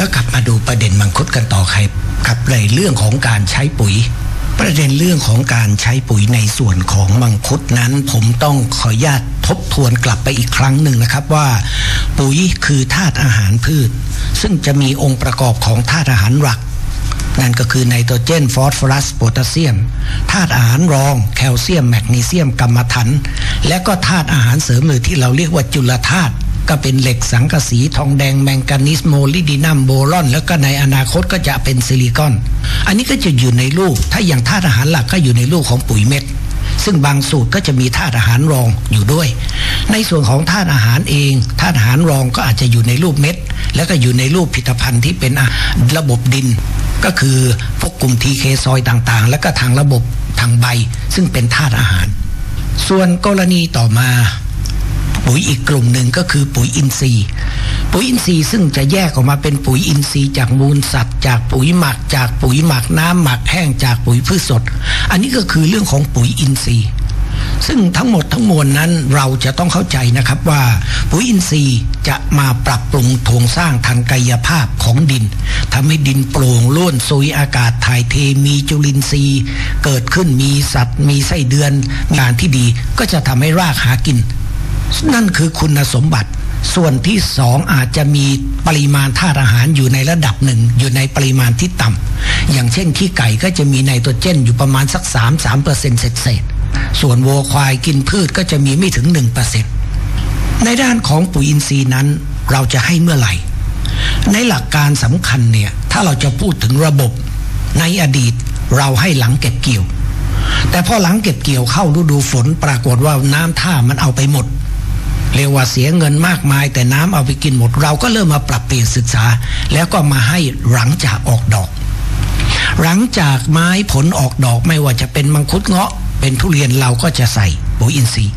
แล้วกลับมาดูประเด็นมังคุดกันต่อใครครับในเรื่องของการใช้ปุ๋ย ประเด็นเรื่องของการใช้ปุ๋ยในส่วนของมังคุดนั้น ผมต้องขออนุญาตทบทวนกลับไปอีกครั้งหนึ่งนะครับว่า ปุ๋ยคือธาตุอาหารพืช ซึ่งจะมีองค์ประกอบของธาตุอาหารหลักนั่นก็คือไนโตรเจน ฟอสฟอรัส โพแทสเซียม ธาตุอาหารรอง แคลเซียม แมกนีเซียมกัมมันถัน และก็ธาตุอาหารเสริมหรือที่เราเรียกว่าจุลธาตุ ก็เป็นเหล็กสังกะสีทองแดงแมงกานิสโมลิดินัมโบรอน แล้วก็ในอนาคตก็จะเป็นซิลิคอน อันนี้ก็จะอยู่ในรูปถ้าอย่างธาตุอาหารหลักก็อยู่ในรูปของปุ๋ยเม็ด ซึ่งบางสูตรก็จะมีธาตุอาหารรองอยู่ด้วย ในส่วนของธาตุอาหารเองธาตุอาหารรองก็อาจจะอยู่ในรูปเม็ด แล้วก็อยู่ในรูปผลิตภัณฑ์ที่เป็นระบบดิน ก็คือพวกกลุ่มทีเคซอยต่างๆ แล้วก็ทางระบบทางใบ ซึ่งเป็นธาตุอาหาร ส่วนกรณีต่อมา ปุ๋ยอีกกลุ่มหนึ่งก็คือปุ๋ยอินทรีย์ ปุ๋ยอินทรีย์ซึ่งจะแยกออกมาเป็นปุ๋ยอินทรีย์จากมูลสัตว์ จากปุ๋ยหมักจากปุ๋ยหมักน้ำหมักแห้งจากปุ๋ยพืชสด อันนี้ก็คือเรื่องของปุ๋ยอินทรีย์ ซึ่งทั้งหมดทั้งมวลนั้นเราจะต้องเข้าใจนะครับว่าปุ๋ยอินทรีย์จะมาปรับปรุงโครงสร้างทางกายภาพของดินทำให้ดินโปร่งล้วนซุยอากาศถ่ายเทมีจุลินทรีย์ เกิดขึ้นมีสัตว์ มีไส้เดือนงานที่ดี ก็จะทำให้รากหากิน นั่นคือคุณสมบัติ ส่วนที่สองอาจจะมีปริมาณธาตุอาหารอยู่ในระดับหนึ่ง อยู่ในปริมาณที่ต่ำอย่างเช่นขี้ไก่ก็จะมีไนโตรเจนอยู่ประมาณสัก 3 3เปอร์เซ็นต์เศษส่วนวัวควายกินพืชก็จะมีไม่ถึง1เปอร์เซ็นต์ในด้านของปุ๋ยอินทรีย์นั้นเราจะให้เมื่อไหร่ ในหลักการสำคัญเนี่ยถ้าเราจะพูดถึงระบบในอดีตเราให้หลังเก็บเกี่ยว แต่พอหลังเก็บเกี่ยวเข้าฤดูฝนปรากฏว่าน้ำท่ามันเอาไปหมด เรียกว่าเสียเงินมากมาย แต่น้ำเอาไปกินหมด เราก็เริ่มมาปรับเปลี่ยนศึกษา แล้วก็มาให้หลังจากออกดอก หลังจากไม้ผลออกดอกไม่ว่าจะเป็นมังคุดเงาะ เป็นทุเรียนเราก็จะใส่ปุ๋ยอินทรีย์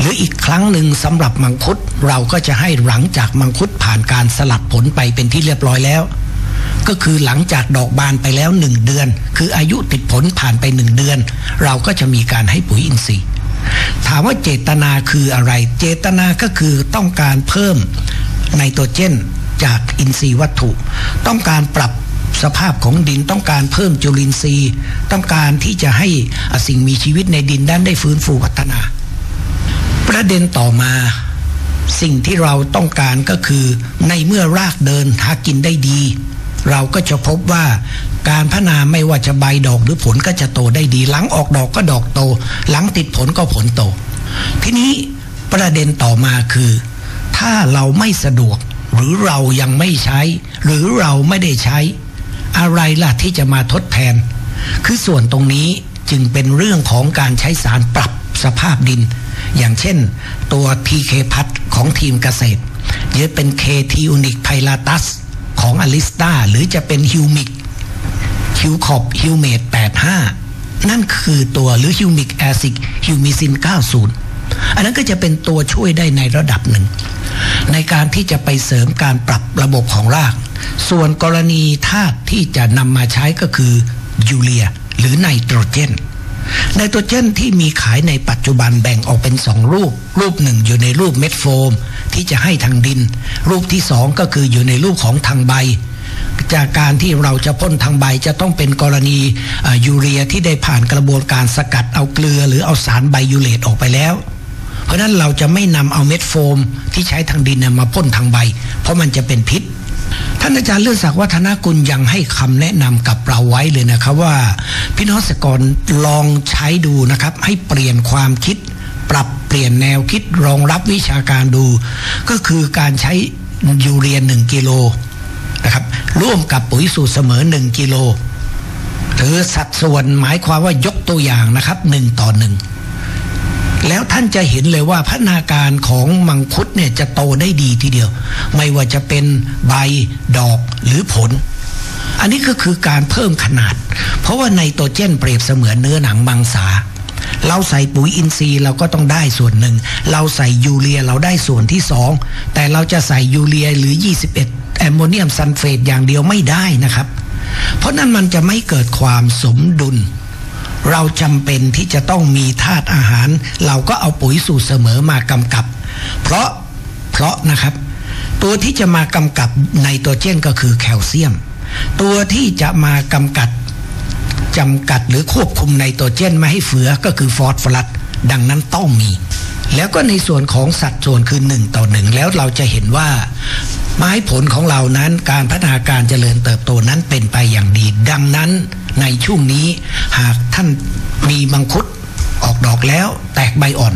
หรืออีกครั้งหนึ่งสำหรับมังคุดเราก็จะให้หลังจากมังคุดผ่านการสลัดผลไปเป็นที่เรียบร้อยแล้ว ก็คือหลังจากดอกบานไปแล้วหนึ่งเดือน คืออายุติดผลผ่านไปหนึ่งเดือน เราก็จะมีการให้ปุ๋ยอินทรีย์ ถามว่าเจตนาคืออะไร เจตนาก็คือต้องการเพิ่มไนโตรเจนจากอินทรีย์วัตถุ ต้องการปรับสภาพของดินต้องการเพิ่มจุลินทรีย์ ต้องการที่จะให้สิ่งมีชีวิตในดินด้านได้ฟื้นฟูพัฒนา ประเด็นต่อมาสิ่งที่เราต้องการก็คือในเมื่อรากเดินหากินได้ดี เราก็จะพบว่าการพัฒนาไม่ว่าจะใบดอกหรือผลก็จะโตได้ดี หลังออกดอกก็ดอกโต หลังติดผลก็ผลโต ทีนี้ประเด็นต่อมาคือ ถ้าเราไม่สะดวกหรือเรายังไม่ใช้ หรือเราไม่ได้ใช้ อะไรล่ะที่จะมาทดแทน คือส่วนตรงนี้จึงเป็นเรื่องของการใช้สารปรับสภาพดิน อย่างเช่น ตัว TK พัทของทีมเกษตรหรือเป็น KT Unic p y l a t u s ของอลิสตาหรือจะเป็นฮิวมิกฮิวคอบฮิวเมด85 นั่นคือตัวหรือฮิวมิกแอซิกฮิวมิซิน 90 อันนั้นก็จะเป็นตัวช่วยได้ในระดับหนึ่ง ในการที่จะไปเสริมการปรับระบบของราก ส่วนกรณีธาตุที่จะนำมาใช้ก็คือยูเรีย หรือไนโตรเจน ไนโตรเจนที่มีขายในปัจจุบันแบ่งออกเป็นสองรูป รูปหนึ่งอยู่ในรูปเม็ดโฟม ที่จะให้ทางดิน รูปที่สองก็คืออยู่ในรูปของทางใบ จากการที่เราจะพ่นทางใบจะต้องเป็นกรณียูเรียที่ได้ผ่านกระบวนการสกัดเอาเกลือ หรือเอาสารไบยูเลตออกไปแล้วเพราะนั้นเราจะไม่นำเอาเม็ดโฟมที่ใช้ทางดินมาพ่นทางใบ เพราะมันจะเป็นพิษ ท่านอาจารย์เลื่อนศักดิ์วัฒนกุลยังให้คำแนะนำกับเราไว้เลยนะครับว่า พี่น้องสกรลองใช้ดูนะครับ ให้เปลี่ยนความคิด ปรับเปลี่ยนแนวคิดรองรับวิชาการดู ก็คือการใช้ยูเรียหนึ่งกิโลนะครับ ร่วมกับปุ๋ยสูตรเสมอหนึ่งกิโลหรือสัดส่วนหมายความว่ายกตัวอย่างนะครับหนึ่งต่อหนึ่ง แล้วท่านจะเห็นเลยว่าพัฒนาการของมังคุดเนี่ยจะโตได้ดีทีเดียว ไม่ว่าจะเป็นใบดอกหรือผล อันนี้ก็คือการเพิ่มขนาด เพราะว่าไนโตรเจนเปรียบเสมือนเนื้อหนังมังสาเราใส่ปุ๋ยอินทรีย์เราก็ต้องได้ส่วนหนึ่ง เราใส่ยูเรียเราได้ส่วนที่สองแต่เราจะใส่ยูเรียหรือ 21 แอมโมเนียมซัลเฟตอย่างเดียวไม่ได้นะครับ เพราะนั้นมันจะไม่เกิดความสมดุล เราจำเป็นที่จะต้องมีธาตุอาหาร เราก็เอาปุ๋ยสูตรเสมอมากำกับ เพราะเพราะนะครับ ตัวที่จะมากำกับไนโตรเจนก็คือแคลเซียม ตัวที่จะมากำกับจำกัดหรือควบคุมไนโตรเจนไม่ให้เฟือก็คือฟอสฟอรัสดังนั้นต้องมี แล้วก็ในส่วนของสัดส่วนคือหนึ่งต่อหนึ่งแล้วเราจะเห็นว่า ไม้ผลของเรานั้นการพัฒนาการเจริญเติบโตนั้นเป็นไปอย่างดี ดังนั้นในช่วงนี้หากท่านมีมังคุดออกดอกแล้วแตกใบอ่อน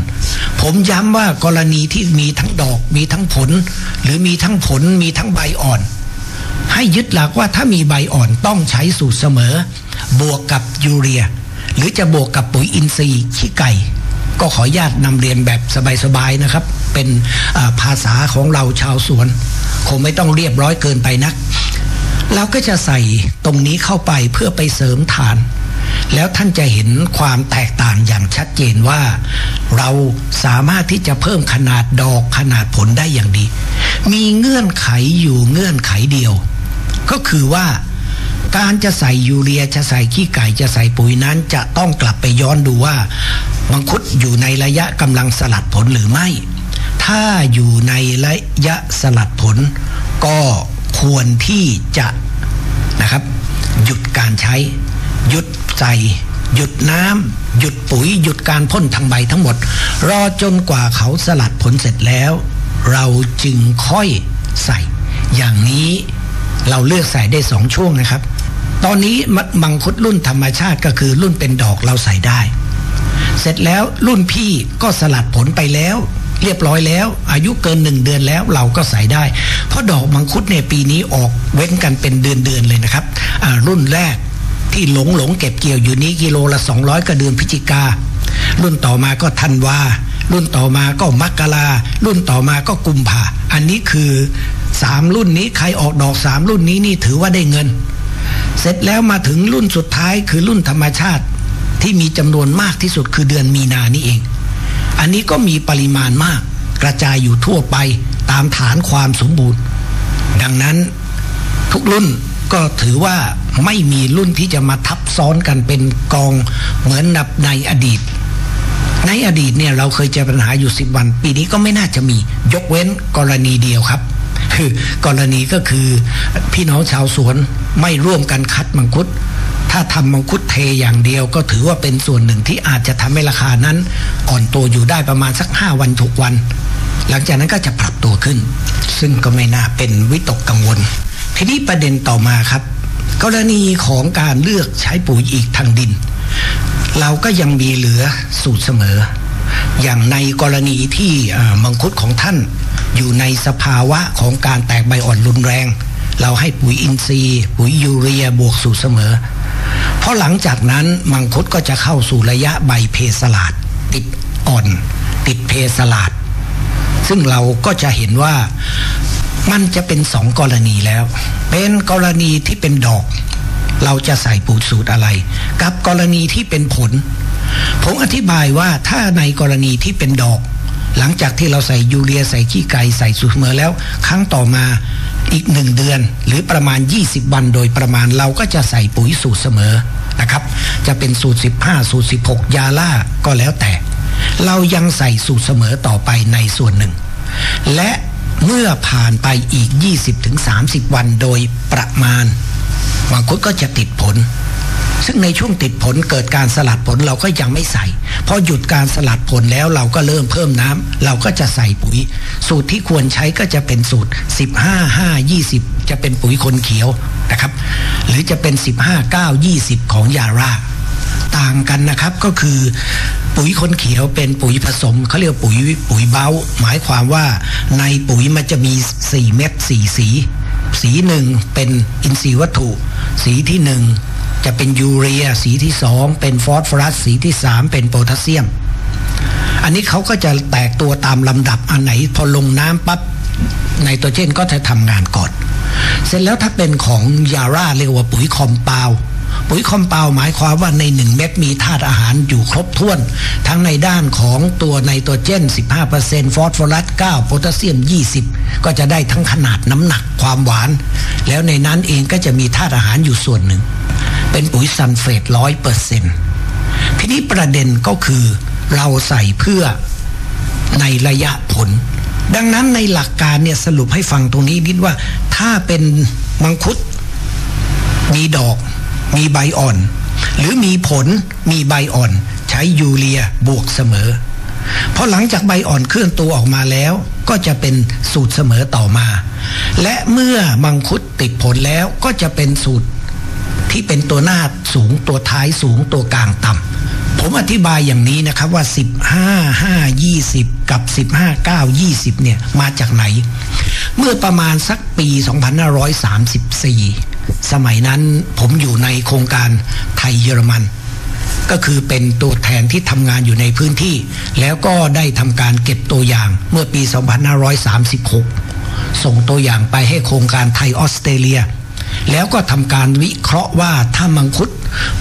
ผมย้ำว่ากรณีที่มีทั้งดอกมีทั้งผล หรือมีทั้งผลมีทั้งใบอ่อน ให้ยึดหลักว่าถ้ามีใบอ่อนต้องใช้สูตรเสมอ บวกกับยูเรีย หรือจะบวกกับปุ๋ยอินทรีย์ขี้ไก่ ก็ขออนุญาตนำเรียนแบบสบายๆนะครับ เป็นภาษาของเราชาวสวน คงไม่ต้องเรียบร้อยเกินไปนัก เราก็จะใส่ตรงนี้เข้าไปเพื่อไปเสริมฐาน แล้วท่านจะเห็นความแตกต่างอย่างชัดเจนว่า เราสามารถที่จะเพิ่มขนาดดอกขนาดผลได้อย่างดี มีเงื่อนไขอยู่เงื่อนไขเดียว ก็คือว่าการจะใส่ยูเรียจะใส่ขี้ไก่จะใส่ปุ๋ยนั้น จะต้องกลับไปย้อนดูว่ามังคุดอยู่ในระยะกำลังสลัดผลหรือไม่ ถ้าอยู่ในระยะสลัดผล ก็ควรที่จะนะครับ หยุดการใช้ หยุดใส่หยุดน้ำหยุดปุ๋ย หยุดการพ่นทางใบทั้งหมด รอจนกว่าเขาสลัดผลเสร็จแล้ว เราจึงค่อยใส่ อย่างนี้เราเลือกใส่ได้สองช่วงนะครับ ตอนนี้มังคุดรุ่นธรรมชาติก็คือรุ่นเป็นดอกเราใส่ได้ เสร็จแล้วรุ่นพี่ก็สลัดผลไปแล้ว เรียบร้อยแล้ว อายุเกินหนึ่งเดือนแล้วเราก็ใส่ได้ เพราะดอกมังคุดในปีนี้ออกเว้นกันเป็นเดือนเดือนเลยนะครับรุ่นแรกที่หลงหลงเก็บเกี่ยวอยู่นี้กิโลละ 200ก็เดือนพฤศจิกา รุ่นต่อมาก็ธันวา รุ่นต่อมาก็มกรารุ่นต่อมาก็กุมภาอันนี้คือสามรุ่นนี้ใครออกดอกสามรุ่นนี้นี่ถือว่าได้เงิน เสร็จแล้วมาถึงรุ่นสุดท้ายคือรุ่นธรรมชาติที่มีจำนวนมากที่สุดคือเดือนมีนานี่เอง อันนี้ก็มีปริมาณมาก กระจายอยู่ทั่วไปตามฐานความสมบูรณ์ ดังนั้นทุกรุ่นก็ถือว่าไม่มีรุ่นที่จะมาทับซ้อนกันเป็นกองเหมือนนับในอดีต ในอดีตเนี่ยเราเคยเจอปัญหาอยู่สิบวัน ปีนี้ก็ไม่น่าจะมียกเว้นกรณีเดียวครับคือกรณีก็คือพี่น้องชาวสวนไม่ร่วมกันคัดมังคุด ถ้าทำมังคุดเทอย่างเดียวก็ถือว่าเป็นส่วนหนึ่งที่อาจจะทำให้ราคานั้น อ่อนตัวอยู่ได้ประมาณสักห้าวันถูกวัน หลังจากนั้นก็จะปรับตัวขึ้น ซึ่งก็ไม่น่าเป็นวิตกกังวล ทีนี้ประเด็นต่อมาครับ กรณีของการเลือกใช้ปุ๋ยอีกทางดิน เราก็ยังมีเหลือสูตรเสมอ อย่างในกรณีที่มังคุดของท่าน อยู่ในสภาวะของการแตกใบอ่อนรุนแรง เราให้ปุ๋ยอินทรีย์ ปุ๋ยยูเรียบวกสูตรเสมอ ราะหลังจากนั้นมังคุดก็จะเข้าสู่ระยะใบเพสลาดติดอ่อน ติดเพสลาด ซึ่งเราก็จะเห็นว่ามันจะเป็นสองกรณีแล้ว เป็นกรณีที่เป็นดอก เราจะใส่ปุ๋ยสูตรอะไร กับกรณีที่เป็นผล ผมอธิบายว่าถ้าในกรณีที่เป็นดอก หลังจากที่เราใส่ยูเรียใส่ขี้ไก่ใส่สูตรเสมอแล้ว ครั้งต่อมาอีกหนึ่งเดือน หรือประมาณ 20 วันโดยประมาณเราก็จะใส่ปุ๋ยสูตรเสมอ นะครับ จะเป็นสูตร 15 สูตร 16 ยาล่าก็แล้วแต่ เรายังใส่สูตรเสมอต่อไปในส่วนหนึ่ง และเมื่อผ่านไปอีก 20-30 วันโดยประมาณมังคุดก็จะติดผล ซึ่งในช่วงติดผลเกิดการสลัดผลเราก็ยังไม่ใส่พอหยุดการสลัดผลแล้วเราก็เริ่มเพิ่มน้ำเราก็จะใส่ปุ๋ย สูตรที่ควรใช้ก็จะเป็นสูตร 15 5 20 จะเป็นปุ๋ยคนเขียวนะครับ หรือจะเป็น 15 9 20 ของยาราต่างกันนะครับก็คือปุ๋ยคนเขียวเป็นปุ๋ยผสมเขาเรียกปุ๋ยปุ๋ยเบาหมายความว่าในปุ๋ยมันจะมี 4 เม็ด4 สี สีหนึ่งเป็นอินทรีย์วัตถุ สีที่หนึ่งจะเป็นยูเรีย สีที่สองเป็นฟอสฟอรัส สีที่สามเป็นโพแทสเซียม อันนี้เขาก็จะแตกตัวตามลำดับอันไหนพอลงน้ำปั๊บ ไนโตรเจนก็จะทำงานก่อน เสร็จแล้วถ้าเป็นของยาร่าเรียกว่าปุ๋ยคอมเปาปุ๋ยคอมเปาหมายความว่าในหนึ่งเม็ดมีธาตุอาหารอยู่ครบถ้วน ทั้งในด้านของตัวไนโตรเจน 15%ฟอสฟอรัส 9 โพแทสเซียม 20 ก็จะได้ทั้งขนาดน้ำหนักความหวาน แล้วในนั้นเองก็จะมีธาตุอาหารอยู่ส่วนหนึ่ง เป็นปุ๋ยซันเฟตร้อยเปอร์เซ็นต์ทีนี้ประเด็นก็คือเราใส่เพื่อในระยะผล ดังนั้นในหลักการเนี่ยสรุปให้ฟังตรงนี้นิดว่า ถ้าเป็นมังคุด มีดอก มีใบอ่อน หรือมีผลมีใบอ่อน ใช้ยูเรียบวกเสมอพอหลังจากใบอ่อนเคลื่อนตัวออกมาแล้ว ก็จะเป็นสูตรเสมอต่อมา และเมื่อมังคุดติดผลแล้วก็จะเป็นสูตรที่เป็นตัวหน้าสูงตัวท้ายสูงตัวกลางต่ำผมอธิบายอย่างนี้นะครับว่า 15 5 20 กับ 15 9 20 เนี่ย มาจากไหน เมื่อประมาณสักปี 2534 สมัยนั้นผมอยู่ในโครงการไทยเยอรมัน ก็คือเป็นตัวแทนที่ทำงานอยู่ในพื้นที่ แล้วก็ได้ทำการเก็บตัวอย่างเมื่อปี 2536 ส่งตัวอย่างไปให้โครงการไทยออสเตรเลียแล้วก็ทำการวิเคราะห์ว่าถ้ามังคุด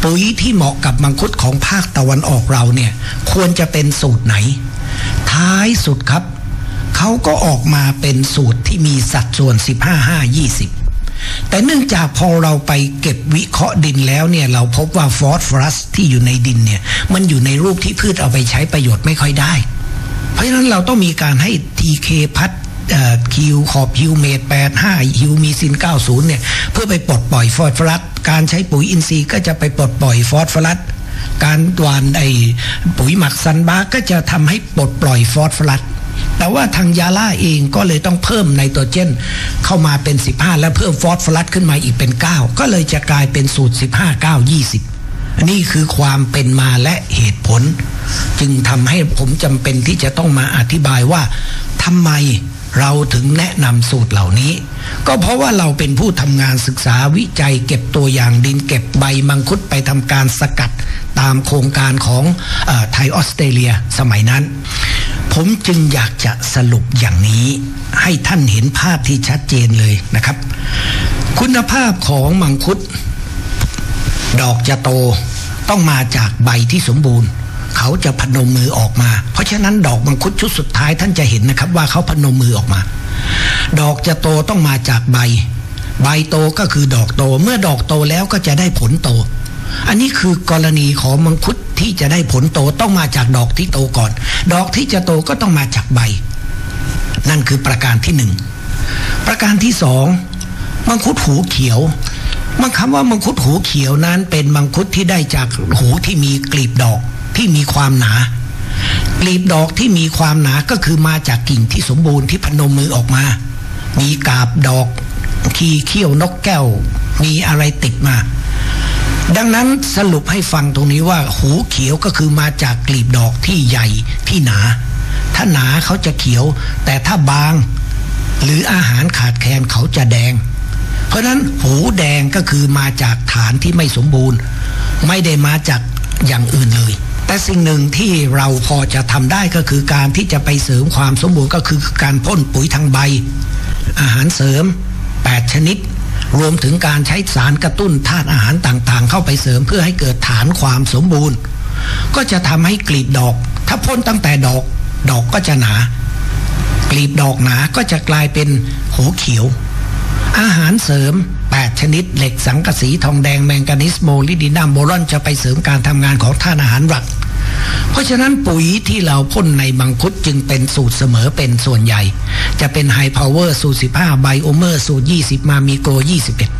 ปุ๋ยที่เหมาะกับมังคุดของภาคตะวันออกเราเนี่ย ควรจะเป็นสูตรไหน ท้ายสุดครับ เขาก็ออกมาเป็นสูตรที่มีสัดส่วน 15 5 20 แต่เนื่องจากพอเราไปเก็บวิเคราะห์ดินแล้วเนี่ย เราพบว่าฟอสฟอรัสที่อยู่ในดินเนี่ย มันอยู่ในรูปที่พืชเอาไปใช้ประโยชน์ไม่ค่อยได้ เพราะฉะนั้นเราต้องมีการให้ทีเคพัดคิวขอบฮิวเมดแปดห้าฮิวมีซินเก้าศูนย์เนี่ย เพื่อไปปลดปล่อยฟอสฟอรัส การใช้ปุ๋ยอินทรีย์ก็จะไปปลดปล่อยฟอสฟอรัส การดวานไอปุ๋ยหมักซันบาก็จะทำให้ปลดปล่อยฟอสฟอรัสแต่ว่าทางยาล่าเองก็เลยต้องเพิ่มไนโตรเจน เข้ามาเป็น 15 แล้วเพิ่มฟอสฟอรัสขึ้นมาอีกเป็น 9 ก็เลยจะกลายเป็นสูตร 15 9 20 นี่คือความเป็นมาและเหตุผล จึงทำให้ผมจำเป็นที่จะต้องมาอธิบายว่าทำไม เราถึงแนะนำสูตรเหล่านี้ ก็เพราะว่าเราเป็นผู้ทำงานศึกษาวิจัย เก็บตัวอย่างดินเก็บใบมังคุดไปทำการสกัดตามโครงการของไทยออสเตรเลียสมัยนั้น ผมจึงอยากจะสรุปอย่างนี้ ให้ท่านเห็นภาพที่ชัดเจนเลยนะครับ คุณภาพของมังคุด ดอกจะโตต้องมาจากใบที่สมบูรณ์ เขาจะพนมมือออกมา เพราะฉะนั้นดอกมังคุดชุดสุดท้ายท่านจะเห็นนะครับว่าเขาพนมมือออกมา ดอกจะโตต้องมาจากใบ ใบโตก็คือดอกโต เมื่อดอกโตแล้วก็จะได้ผลโต อันนี้คือกรณีของมังคุดที่จะได้ผลโตต้องมาจากดอกที่โตก่อน ดอกที่จะโตก็ต้องมาจากใบ นั่นคือประการที่หนึ่งประการที่สองมังคุดหูเขียวมันคำว่ามังคุดหูเขียวนั้นเป็นมังคุดที่ได้จากหูที่มีกลีบดอก ที่มีความหนากลีบดอกที่มีความหนาก็คือมาจากกิ่งที่สมบูรณ์ที่พนมมือออกมา มีกาบดอกขีเขี้ยวนกแก้ว มีอะไรติดมา ดังนั้นสรุปให้ฟังตรงนี้ว่า หูเขียวก็คือมาจากกลีบดอกที่ใหญ่ที่หนา ถ้าหนาเขาจะเขียว แต่ถ้าบาง หรืออาหารขาดแคลนเขาจะแดง เพราะนั้นหูแดงก็คือมาจากฐานที่ไม่สมบูรณ์ ไม่ได้มาจากอย่างอื่นเลย แต่สิ่งหนึ่งที่เราพอจะทำได้ก็คือการที่จะไปเสริมความสมบูรณ์ก็คือการพ่นปุ๋ยทางใบ อาหารเสริม 8 ชนิด รวมถึงการใช้สารกระตุ้นธาตุอาหารต่างๆ เข้าไปเสริมเพื่อให้เกิดฐานความสมบูรณ์ ก็จะทำให้กลีบดอก ถ้าพ่นตั้งแต่ดอกดอกก็จะหนากลีบดอกหนาก็จะกลายเป็นหูเขียว อาหารเสริม 8 ชนิดเหล็กสังกะสีทองแดงแมงกานิสโมลิดินัมโบรอนจะไปเสริมการทำงานของท่านอาหารหลัก เพราะฉะนั้นปุ๋ยที่เราพ่นในมังคุดจึงเป็นสูตรเสมอเป็นส่วนใหญ่ จะเป็นไฮพาวเวอร์สูตร 15 ไบโอเมอร์สูตร 20 มามีโกร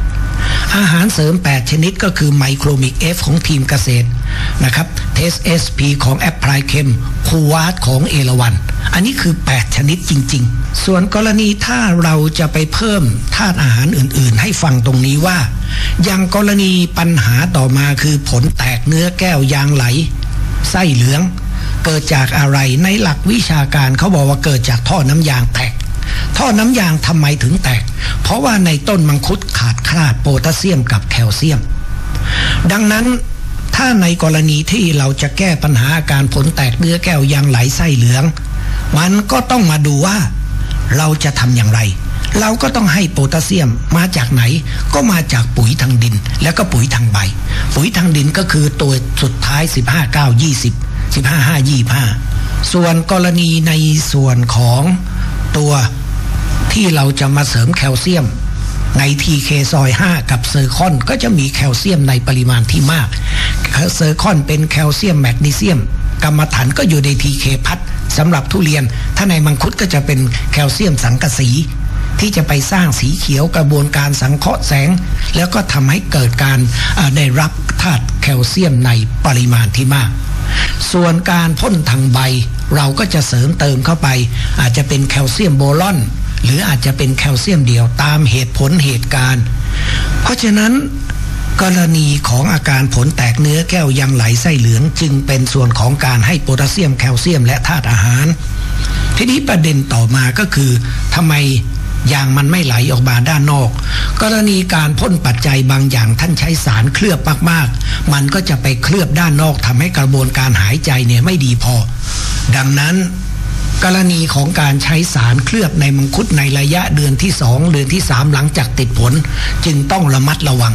21 อาหารเสริม 8 ชนิดก็คือไมโครมิกเอฟของทีมเกษตรนะครับเทสเอสพีของแอปพลายเคมคูวาร์ดของเอราวัน อันนี้คือ 8 ชนิดจริง ๆ ส่วนกรณีถ้าเราจะไปเพิ่มธาตุอาหารอื่น ๆ ให้ฟังตรงนี้ว่า อย่างกรณีปัญหาต่อมาคือผลแตกเนื้อแก้วยางไหล ไส้เหลือง เกิดจากอะไรในหลักวิชาการเขาบอกว่าเกิดจากท่อน้ำยางแตก ท่อน้ำยางทำไมถึงแตก เพราะว่าในต้นมังคุดขาดคลาดโพแทสเซียมกับแคลเซียม ดังนั้นถ้าในกรณีที่เราจะแก้ปัญหาอาการผลแตกเนื้อแก้วยางไหลไส้เหลือง มันก็ต้องมาดูว่าเราจะทำอย่างไร เราก็ต้องให้โพแทสเซียมมาจากไหน ก็มาจากปุ๋ยทางดิน แล้วก็ปุ๋ยทางใบ ปุ๋ยทางดินก็คือตัวสุดท้าย 15 9 20 15 5 25 ส่วนกรณีในส่วนของตัวที่เราจะมาเสริมแคลเซียมในทีเคซอย 5 กับเซอร์คอนก็จะมีแคลเซียมในปริมาณที่มาก เซอร์คอนเป็นแคลเซียมแมกนีเซียม กรรมฐานก็อยู่ในทีเคพัทสำหรับทุเรียน ถ้าในมังคุดก็จะเป็นแคลเซียมสังกะสี ที่จะไปสร้างสีเขียวกระบวนการสังเคราะห์แสง แล้วก็ทำให้เกิดการได้รับธาตุแคลเซียมในปริมาณที่มาก ส่วนการพ่นทางใบ เราก็จะเสริมเติมเข้าไป อาจจะเป็นแคลเซียมโบลอน หรืออาจจะเป็นแคลเซียมเดียวตามเหตุผลเหตุการณ์ เพราะฉะนั้นกรณีของอาการผลแตกเนื้อแก้วยังไหลไส้เหลืองจึงเป็นส่วนของการให้โพแทสเซียมแคลเซียมและธาตุอาหาร ทีนี้ประเด็นต่อมาก็คือทำไม ยางมันไม่ไหลออกมาด้านนอก กรณีการพ่นปัจจัยบางอย่างท่านใช้สารเคลือบมากๆ มันก็จะไปเคลือบด้านนอกทำให้กระบวนการหายใจเนี่ยไม่ดีพอ ดังนั้นกรณีของการใช้สารเคลือบในมังคุดในระยะเดือนที่สองเดือนที่สามหลังจากติดผล จึงต้องระมัดระวัง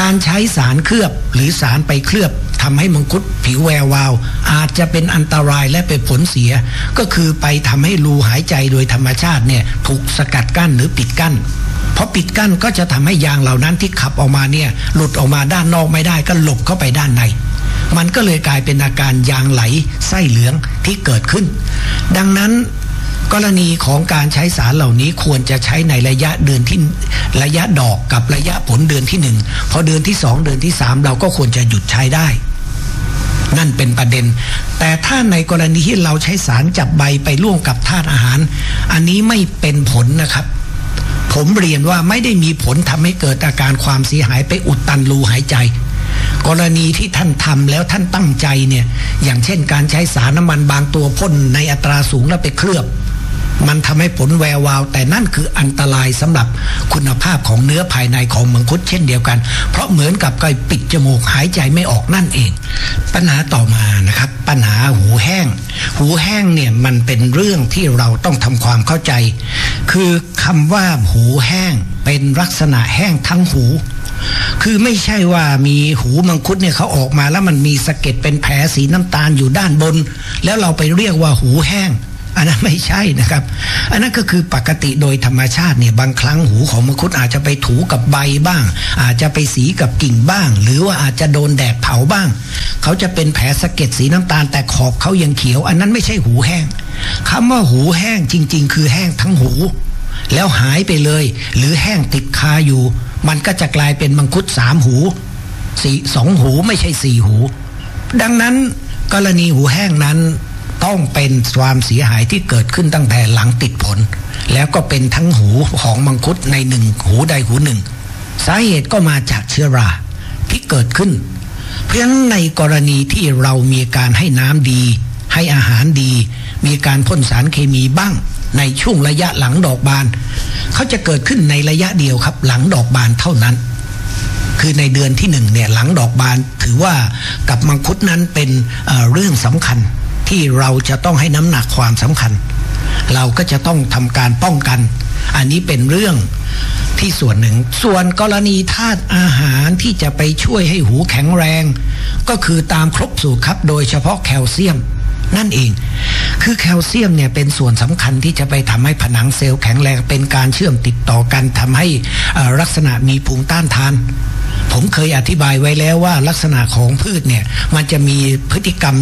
การใช้สารเคลือบหรือสารไปเคลือบ ทำให้มังคุดผิวแวววาว อาจจะเป็นอันตรายและเป็นผลเสีย ก็คือไปทำให้รูหายใจโดยธรรมชาติเนี่ยถูกสกัดกั้นหรือปิดกั้นเพราะปิดกั้นก็จะทำให้ยางเหล่านั้นที่ขับออกมาเนี่ยหลุดออกมาด้านนอกไม่ได้ก็หลบเข้าไปด้านในมันก็เลยกลายเป็นอาการยางไหลไส้เหลืองที่เกิดขึ้น ดังนั้นกรณีของการใช้สารเหล่านี้ควรจะใช้ในระยะเดือนที่ระยะดอกกับระยะผลเดือนที่หนึ่งพอเดือนที่สองเดือนที่สามเราก็ควรจะหยุดใช้ได้ นั่นเป็นประเด็น แต่ถ้าในกรณีที่เราใช้สารจับใบไปร่วมกับธาตุอาหาร อันนี้ไม่เป็นผลนะครับ ผมเรียนว่าไม่ได้มีผลทำให้เกิดอาการความเสียหายไปอุดตันรูหายใจกรณีที่ท่านทำแล้วท่านตั้งใจเนี่ย อย่างเช่นการใช้สารน้ำมันบางตัวพ่นในอัตราสูงแล้วไปเคลือบ มันทำให้ผลแวววาว แต่นั่นคืออันตรายสำหรับคุณภาพของเนื้อภายในของมังคุดเช่นเดียวกัน เพราะเหมือนกับไก่ปิดจมูกหายใจไม่ออกนั่นเอง ปัญหาต่อมานะครับ ปัญหาหูแห้ง หูแห้งเนี่ยมันเป็นเรื่องที่เราต้องทำความเข้าใจ คือคำว่าหูแห้งเป็นลักษณะแห้งทั้งหูคือไม่ใช่ว่ามีหูมังคุดเนี่ยเขาออกมาแล้วมันมีสะเก็ดเป็นแผลสีน้ำตาลอยู่ด้านบน แล้วเราไปเรียกว่าหูแห้ง อันนั้นไม่ใช่นะครับ อันนั้นก็คือปกติโดยธรรมชาติเนี่ยบางครั้งหูของมังคุดอาจจะไปถูกับใบบ้าง อาจจะไปสีกับกิ่งบ้าง หรือว่าอาจจะโดนแดดเผาบ้าง เขาจะเป็นแผลสะเก็ดสีน้ำตาล แต่ขอบเขายังเขียว อันนั้นไม่ใช่หูแห้งคำว่าหูแห้งจริง ๆ คือแห้งทั้งหู แล้วหายไปเลย หรือแห้งติดคาอยู่ มันก็จะกลายเป็นมังคุดสามหูสี่สองหูไม่ใช่สี่หู ดังนั้นกรณีหูแห้งนั้น ต้องเป็นความเสียหายที่เกิดขึ้นตั้งแต่หลังติดผล แล้วก็เป็นทั้งหูของมังคุดในหนึ่งหูใดหูหนึ่ง สาเหตุก็มาจากเชื้อราที่เกิดขึ้น เพราะฉะนั้นในกรณีที่เรามีการให้น้ำดี ให้อาหารดี มีการพ่นสารเคมีบ้าง ในช่วงระยะหลังดอกบาน เขาจะเกิดขึ้นในระยะเดียวครับ หลังดอกบานเท่านั้นคือในเดือนที่หนึ่งเนี่ยหลังดอกบานถือว่ากับมังคุดนั้นเป็นเเรื่องสำคัญ ที่เราจะต้องให้น้ำหนักความสำคัญ เราก็จะต้องทำการป้องกัน อันนี้เป็นเรื่องที่ส่วนหนึ่ง ส่วนกรณีธาตุอาหารที่จะไปช่วยให้หูแข็งแรง ก็คือตามครบสูตรครับ โดยเฉพาะแคลเซียม นั่นเอง คือแคลเซียมเนี่ยเป็นส่วนสำคัญที่จะไปทำให้ผนังเซลล์แข็งแรงเป็นการเชื่อมติดต่อกันทำให้ลักษณะมีภูมิต้านทาน ผมเคยอธิบายไว้แล้วว่าลักษณะของพืชเนี่ย มันจะมีพฤติกรรม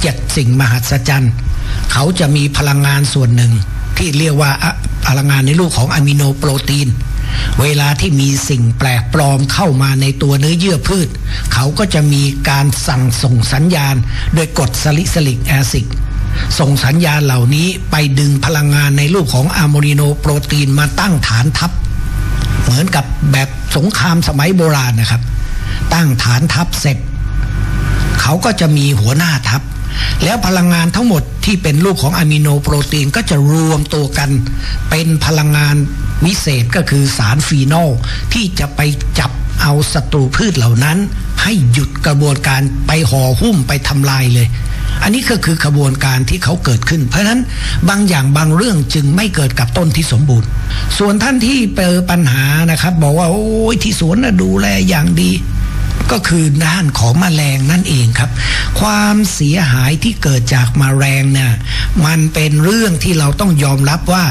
เจ็ดสิ่งมหัศจรรย์เขาจะมีพลังงานส่วนหนึ่ง ที่เรียกว่าพลังงานในรูปของอะมิโนโปรตีน เวลาที่มีสิ่งแปลกปลอมเข้ามาในตัวเนื้อเยื่อพืช เขาก็จะมีการสั่งส่งสัญญาณ โดยกรดซาลิซิลิกแอซิดส่งสัญญาณเหล่านี้ไปดึงพลังงานในรูปของอะโมนิโนโปรตีนมาตั้งฐานทัพ เหมือนกับแบบสงครามสมัยโบราณนะครับ ตั้งฐานทัพเสร็จ เขาก็จะมีหัวหน้าทัพ แล้วพลังงานทั้งหมดที่เป็นรูปของอะมิโนโปรตีนก็จะรวมตัวกัน เป็นพลังงานวิเศษก็คือสารฟีนอลที่จะไปจับเอาศัตรูพืชเหล่านั้น ให้หยุดกระบวนการไปห่อหุ้มไปทำลายเลย อันนี้ก็คือขบวนการที่เขาเกิดขึ้น เพราะฉะนั้นบางอย่างบางเรื่องจึงไม่เกิดกับต้นที่สมบูรณ์ ส่วนท่านที่เจอปัญหานะครับ บอกว่าโอ้ยที่สวนนะดูแลอย่างดีก็คือด้านของมแมลงนั่นเองครับ ความเสียหายที่เกิดจากมแมลงเนี่ยมันเป็นเรื่องที่เราต้องยอมรับว่า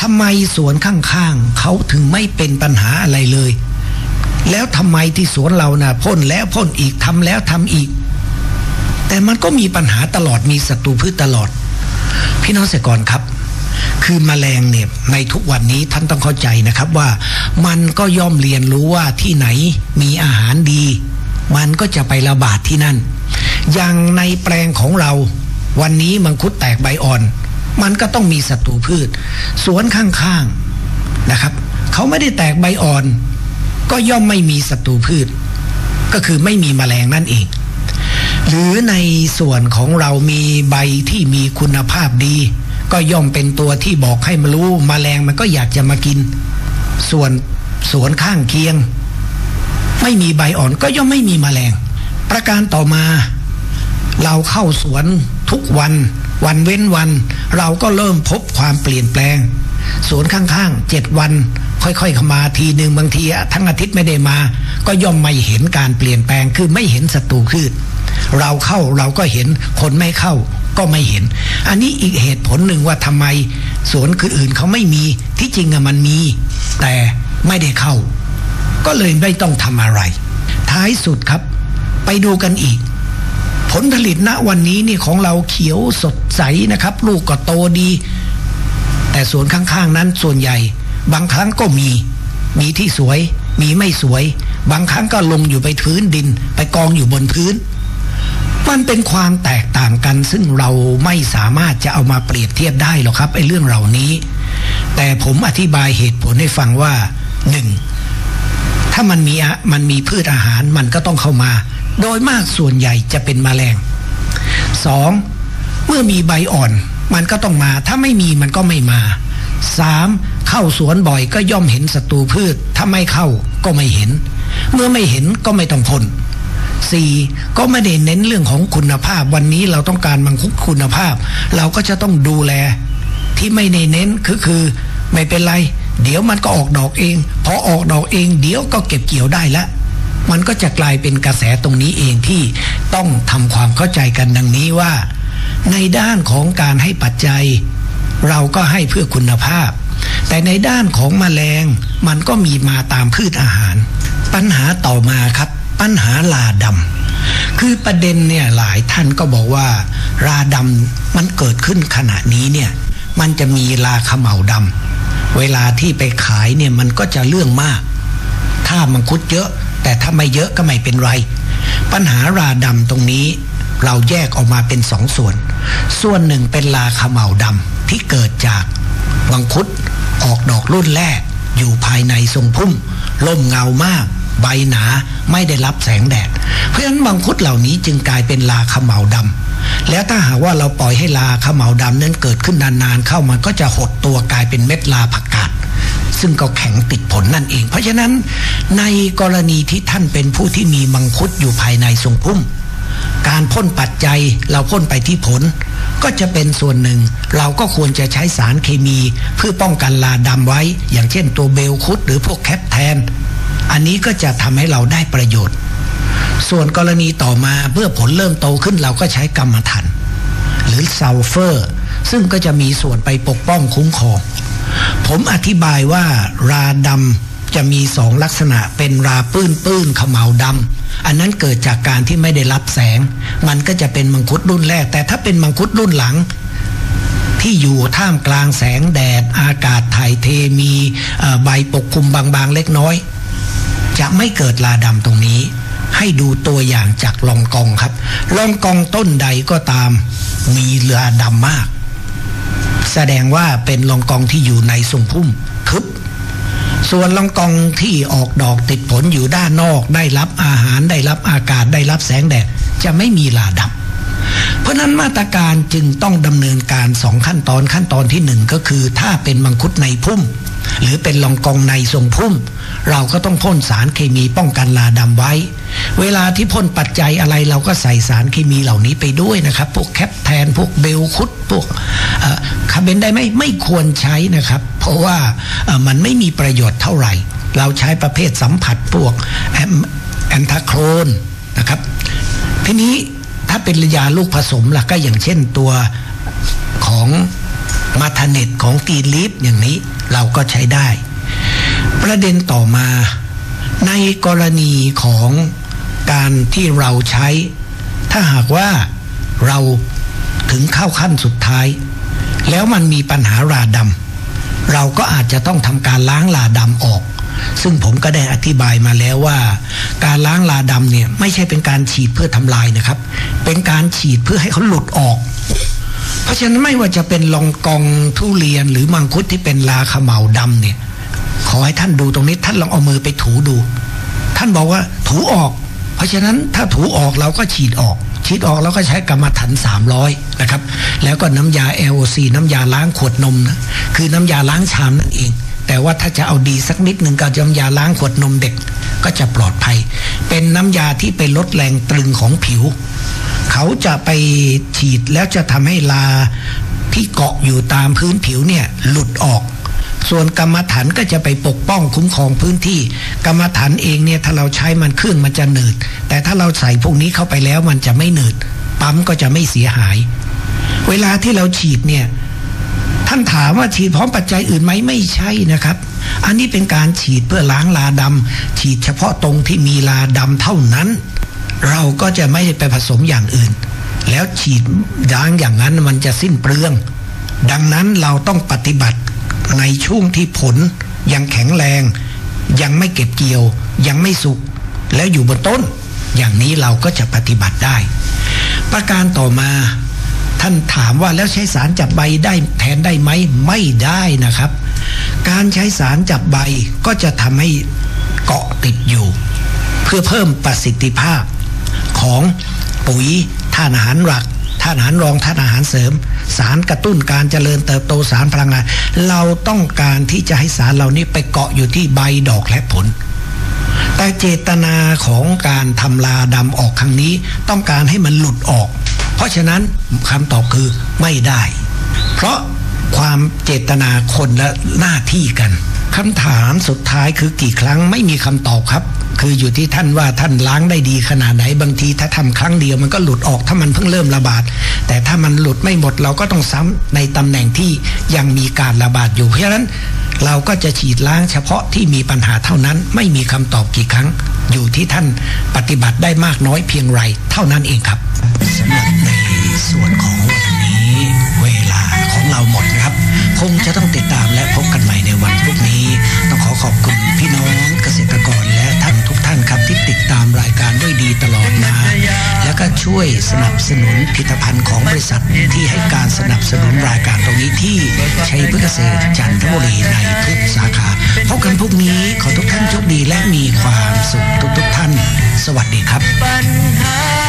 ทำไมสวนข้างๆเขาถึงไม่เป็นปัญหาอะไรเลย แล้วทำไมที่สวนเรานะ่ะพ่นแล้วพ่นอีกทำแล้วทำอีก แต่มันก็มีปัญหาตลอดมีศัตรูพืชตลอด พี่น้องเกษตรกรครับ คือมแมลงเนี่ยในทุกวันนี้ท่านต้องเข้าใจนะครับว่า มันก็ย่อมเรียนรู้ว่าที่ไหนมีอาหารดี มันก็จะไประบาดที่นั่น อย่างในแปลงของเรา วันนี้มังคุดแตกใบอ่อน มันก็ต้องมีศัตรูพืช สวนข้างๆนะครับเขาไม่ได้แตกใบอ่อน ก็ย่อมไม่มีศัตรูพืช ก็คือไม่มีแมลงนั่นเอง หรือในส่วนของเรามีใบที่มีคุณภาพดี ก็ย่อมเป็นตัวที่บอกให้มารู้มแมลงมันก็อยากจะมากิน ส่วนสวนข้างเคียง ไม่มีใบอ่อนก็ย่อมไม่มีมแมลง ประการต่อมา เราเข้าสวนทุกวัน วันเว้นวัน เราก็เริ่มพบความเปลี่ยนแปลง สวนข้างๆเจ็ดวันค่อยๆเข้ามาทีหนึ่งบางทีทั้งอาทิตย์ไม่ได้มา ก็ย่อมไม่เห็นการเปลี่ยนแปลงคือไม่เห็นศัตรูพืช เราเข้าเราก็เห็นคนไม่เข้าก็ไม่เห็น อันนี้อีกเหตุผลหนึ่งว่าทำไมสวนคืออื่นเขาไม่มีที่จริงอะมันมี แต่ไม่ได้เข้า ก็เลยไม่ต้องทำอะไร ท้ายสุดครับ ไปดูกันอีก ผลผลิตณวันนี้นี่ของเราเขียวสดใสนะครับ ลูกก็โตดี แต่สวนข้างๆนั้นส่วนใหญ่ บางครั้งก็มี มีที่สวย มีไม่สวย บางครั้งก็ลงอยู่ไปพื้นดิน ไปกองอยู่บนพื้น มันเป็นความแตกต่างกัน ซึ่งเราไม่สามารถจะเอามาเปรียบเทียบได้หรอกครับไอ้เรื่องเหล่านี้ แต่ผมอธิบายเหตุผลให้ฟังว่าหนึ่งถ้ามันมีมันมีพืชอาหารมันก็ต้องเข้ามา โดยมากส่วนใหญ่จะเป็นมแมลงสองเมื่อมีใบอ่อนมันก็ต้องมา ถ้าไม่มีมันก็ไม่มาสามเข้าสวนบ่อยก็ย่อมเห็นศัตรูพืช ถ้าไม่เข้าก็ไม่เห็น เมื่อไม่เห็นก็ไม่ต้องพ่น สี่ก็ไม่ได้เน้นเรื่องของคุณภาพ วันนี้เราต้องการมังคุดคุณภาพ เราก็จะต้องดูแล ที่ไม่ได้เน้นคือคือ ไม่เป็นไร เดี๋ยวมันก็ออกดอกเองพอออกดอกเอง เดี๋ยวก็เก็บเกี่ยวได้ละมันก็จะกลายเป็นกระแสตรงนี้เองที่ต้องทำความเข้าใจกันดังนี้ว่า ในด้านของการให้ปัจจัย เราก็ให้เพื่อคุณภาพ แต่ในด้านของมแมลงมันก็มีมาตามพืชอาหาร ปัญหาต่อมาครับ ปัญหาลาดำคือประเด็นเนี่ยหลายท่านก็บอกว่า ราดำมันเกิดขึ้นขณะนี้เนี่ยมันจะมีลาขมเหลาดำเวลาที่ไปขายเนี่ยมันก็จะเรื่องมาก ถ้ามังคุดเยอะ แต่ถ้าไม่เยอะก็ไม่เป็นไร ปัญหาราดำตรงนี้เราแยกออกมาเป็นสองส่วน ส่วนหนึ่งเป็นลาขมเหลาดำที่เกิดจากมังคุดออกดอกรุ่นแรกอยู่ภายในทรงพุ่มล่มเงามาก ใบหนาไม่ได้รับแสงแดด เพราะฉะนั้นมังคุดเหล่านี้จึงกลายเป็นลาขมเหลาดำแล้วถ้าหากว่าเราปล่อยให้ลาขมเหลาดำนั้นเกิดขึ้นนานๆ เข้ามันก็จะหดตัวกลายเป็นเม็ดลาผักกาดซึ่งก็แข็งติดผลนั่นเอง เพราะฉะนั้นในกรณีที่ท่านเป็นผู้ที่มีมังคุดอยู่ภายในทรงพุ่ม การพ่นปัจจัยเราพ่นไปที่ผล ก็จะเป็นส่วนหนึ่ง เราก็ควรจะใช้สารเคมี เพื่อป้องกันลาดำไว้ อย่างเช่นตัวเบลคุดหรือพวกแคปแทน อันนี้ก็จะทำให้เราได้ประโยชน์ ส่วนกรณีต่อมาเมื่อผลเริ่มโตขึ้นเราก็ใช้กรรมฐานหรือซัลเฟอร์ ซึ่งก็จะมีส่วนไปปกป้องคุ้มครอง ผมอธิบายว่าราดำจะมีสองลักษณะเป็นราปื้นปื้นขมาดำอันนั้นเกิดจากการที่ไม่ได้รับแสง มันก็จะเป็นมังคุดรุ่นแรก แต่ถ้าเป็นมังคุดรุ่นหลังที่อยู่ท่ามกลางแสงแดด อากาศถ่ายเทมีใบปกคลุมบางๆเล็กน้อย จะไม่เกิดลาดำตรงนี้ ให้ดูตัวอย่างจากลองกองครับ ลองกองต้นใดก็ตามมีลาดำมาก แสดงว่าเป็นลองกองที่อยู่ในสุ่มพุ่มทึบส่วนลองกองที่ออกดอกติดผลอยู่ด้านนอก ได้รับอาหารได้รับอากาศได้รับแสงแดดจะไม่มีลาดำเพราะนั้นมาตรการจึงต้องดำเนินการสองขั้นตอนขั้นตอนที่หนึ่งก็คือ ถ้าเป็นมังคุดในพุ่ม หรือเป็นลองกองในทรงพุ่ม เราก็ต้องพ่นสารเคมีป้องกันลาดำไว้ เวลาที่พ่นปัจจัยอะไรเราก็ใส่สารเคมีเหล่านี้ไปด้วยนะครับ พวกแคปแทนพวกเบลคุดพวกคาเบนได้ไหมไม่ควรใช้นะครับ เพราะว่ามันไม่มีประโยชน์เท่าไหร่ เราใช้ประเภทสัมผัสพวกแอนทาโครนนะครับทีนี้ถ้าเป็นยาลูกผสมล่ะก็อย่างเช่นตัวของ มาทเน็ตของตีลิฟอย่างนี้เราก็ใช้ได้ ประเด็นต่อมาในกรณีของการที่เราใช้ ถ้าหากว่าเราถึงเข้าขั้นสุดท้าย แล้วมันมีปัญหาราดำเราก็อาจจะต้องทำการล้างลาดำออกซึ่งผมก็ได้อธิบายมาแล้วว่า การล้างลาดำเนี่ยไม่ใช่เป็นการฉีดเพื่อทำลายนะครับ เป็นการฉีดเพื่อให้เขาหลุดออก เพราะฉะนั้นไม่ว่าจะเป็นลองกองทุเรียนหรือมังคุดที่เป็นลาขมเหลาดำเนี่ย ขอให้ท่านดูตรงนี้ท่านลองเอามือไปถูดู ท่านบอกว่าถูออก เพราะฉะนั้นถ้าถูออกเราก็ฉีดออก ฉีดออกแล้วก็ใช้กรรมฐาน300นะครับ แล้วก็น้ำยา LOC น้ำยาล้างขวดนมนะคือน้ำยาล้างชามนั่นเอง แต่ว่าถ้าจะเอาดีสักนิดหนึ่งก็น้ำยาล้างขวดนมเด็กก็จะปลอดภัย เป็นน้ำยาที่ไปลดแรงตรึงของผิว เขาจะไปฉีดแล้วจะทำให้ลาที่เกาะอยู่ตามพื้นผิวเนี่ยหลุดออก ส่วนกรรมฐานก็จะไปปกป้องคุ้มครองพื้นที่ กรรมฐานเองเนี่ยถ้าเราใช้มันเครื่องมันจะหนืด แต่ถ้าเราใส่พวกนี้เข้าไปแล้วมันจะไม่หนืด ปั๊มก็จะไม่เสียหาย เวลาที่เราฉีดเนี่ยท่านถามว่าฉีดพร้อมปัจจัยอื่นไหมไม่ใช่นะครับ อันนี้เป็นการฉีดเพื่อล้างลาดำฉีดเฉพาะตรงที่มีลาดำเท่านั้น เราก็จะไม่ไปผสมอย่างอื่น แล้วฉีดล้างอย่างนั้นมันจะสิ้นเปลือง ดังนั้นเราต้องปฏิบัติในช่วงที่ผลยังแข็งแรง ยังไม่เก็บเกี่ยว ยังไม่สุกแล้วอยู่บนต้น อย่างนี้เราก็จะปฏิบัติได้ ประการต่อมาท่านถามว่าแล้วใช้สารจับใบได้แทนได้ไหมไม่ได้นะครับ การใช้สารจับใบก็จะทำให้เกาะติดอยู่ เพื่อเพิ่มประสิทธิภาพ ของปุ๋ยท่านอาหารหลักท่านอาหารรองท่านอาหารเสริม สารกระตุ้นการเจริญเติบโตสารพลังงาน เราต้องการที่จะให้สารเหล่านี้ไปเกาะอยู่ที่ใบดอกและผล แต่เจตนาของการทำลาดำออกครั้งนี้ ต้องการให้มันหลุดออก เพราะฉะนั้นคำตอบคือไม่ได้ เพราะความเจตนาคนละหน้าที่กันคำถามสุดท้ายคือกี่ครั้งไม่มีคำตอบครับ คืออยู่ที่ท่านว่าท่านล้างได้ดีขนาดไหนบางทีถ้าทำครั้งเดียวมันก็หลุดออกถ้ามันเพิ่งเริ่มระบาด แต่ถ้ามันหลุดไม่หมดเราก็ต้องซ้ำในตำแหน่งที่ยังมีการระบาดอยู่เพราะฉะนั้นเราก็จะฉีดล้างเฉพาะที่มีปัญหาเท่านั้นไม่มีคำตอบกี่ครั้ง อยู่ที่ท่านปฏิบัติได้มากน้อยเพียงไรเท่านั้นเองครับสำหรับในส่วนของวันนี้เวลาของเราหมดนะครับ คงจะต้องติดตามและพบกันใหม่ในวันพรุ่งนี้ ต้องขอขอบคุณพี่น้องเกษตรกร ติดตามรายการด้วยดีตลอดมา แล้วก็ช่วยสนับสนุนผลิตภัณฑ์ของบริษัทที่ให้การสนับสนุนรายการตรงนี้ที่ชัยพฤกษเกษตรจันทบุรีในทุกสาขาพบกันพรุ่งนี้ขอทุกท่านโชคดีและมีความสุขทุกๆท่าน สวัสดีครับปัญหา